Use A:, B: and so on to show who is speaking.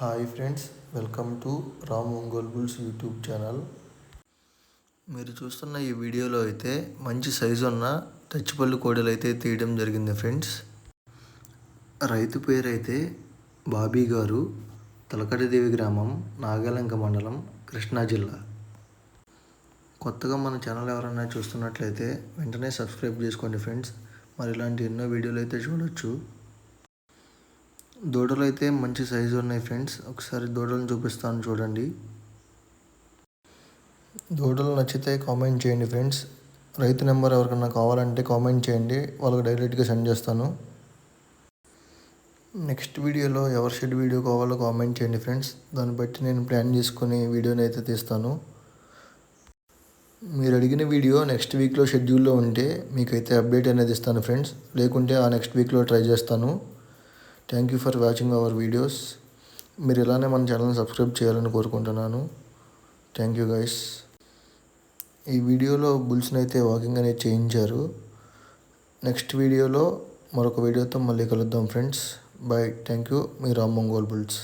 A: Hi friends welcome to Ram Ongole bulls YouTube channel. మీరు చూస్తున్న ఈ వీడియోలో అయితే మంచి సైజు ఉన్న తెచ్చిపల్లి కోడలు అయితే తీయడం జరిగింది ఫ్రెండ్స్. రైతు పేరు అయితే బాబీ గారు తలకడదేవి గ్రామం నాగాలంక మండలం కృష్ణా జిల్లా. కొత్తగా మన ఛానల్ ఎవరైనా చూస్తున్నట్లయితే వెంటనే సబ్స్క్రైబ్ చేసుకోండి ఫ్రెండ్స్. మరి ఇలాంటి ఎన్నో వీడియోలు అయితే చూడొచ్చు. దూడలు అయితే మంచి సైజు ఉన్నాయి ఫ్రెండ్స్ ఒకసారి దూడలను చూపిస్తాను చూడండి. దూడలు నచ్చితే కామెంట్ చేయండి ఫ్రెండ్స్ రైతు నెంబర్ ఎవరికైనా కావాలంటే కామెంట్ చేయండి. వాళ్ళకి డైరెక్ట్గా సెండ్ చేస్తాను. నెక్స్ట్ వీడియోలో ఎవరి షెడ్ వీడియో కావాలో కామెంట్ చేయండి ఫ్రెండ్స్ దాన్ని బట్టి నేను ప్లాన్ చేసుకుని వీడియోని అయితే తీస్తాను. మీరు అడిగిన వీడియో నెక్స్ట్ వీక్లో షెడ్యూల్లో ఉంటే మీకైతే అప్డేట్ అనేది ఇస్తాను ఫ్రెండ్స్ లేకుంటే ఆ నెక్స్ట్ వీక్లో ట్రై చేస్తాను. Thank you for watching our videos మీరు ఇలానే మన ఛానల్ని సబ్స్క్రైబ్ చేయాలని కోరుకుంటున్నాను. థ్యాంక్ యూ గైస్ ఈ వీడియోలో బుల్స్ని అయితే వాకింగ్ అనేది చేయించారు. నెక్స్ట్ వీడియోలో మరొక వీడియోతో మళ్ళీ కలుద్దాం ఫ్రెండ్స్ బాయ్ థ్యాంక్ యూ మీ రామ్ మంగోల్ బుల్స్.